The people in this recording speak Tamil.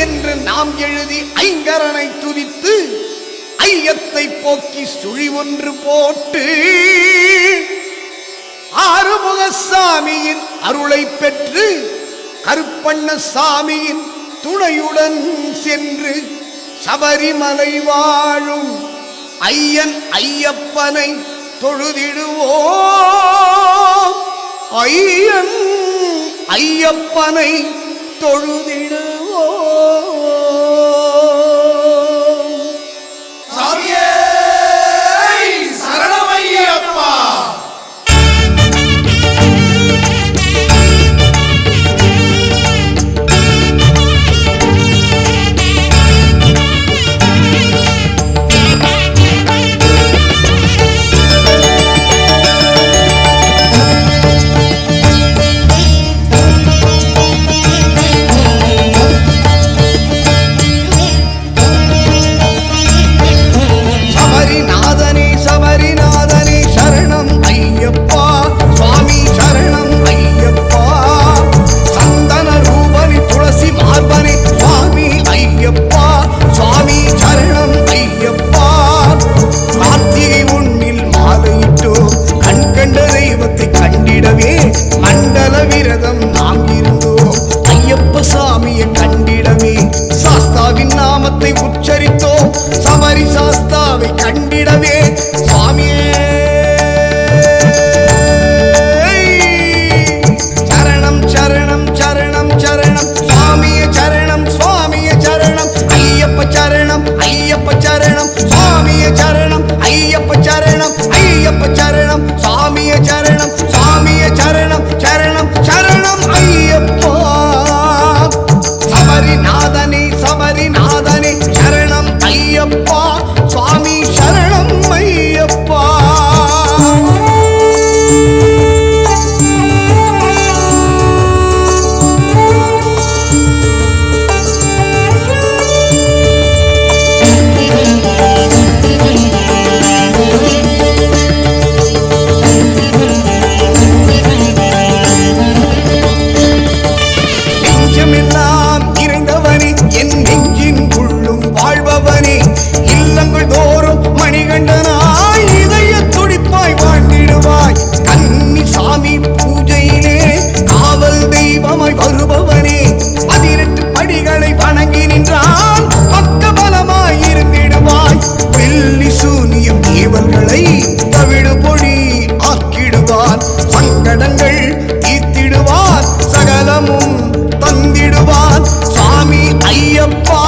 என்று நாம் எழுதி ஐங்கரனை துதித்து ஐயத்தை போக்கி சுழி ஒன்று போட்டு ஆறுமுகசாமியின் அருளை பெற்று கருப்பண்ண சாமியின் துணையுடன் சென்று சபரிமலை வாழும் ஐயன் ஐயப்பனை தொழுதிடுவோம். ஐயன் ஐயப்பனை தொழுதிடுவோ சங்கடங்கள் தீர்த்திடுவார் சகலமும் தந்திடுவார். சுவாமி ஐயப்பா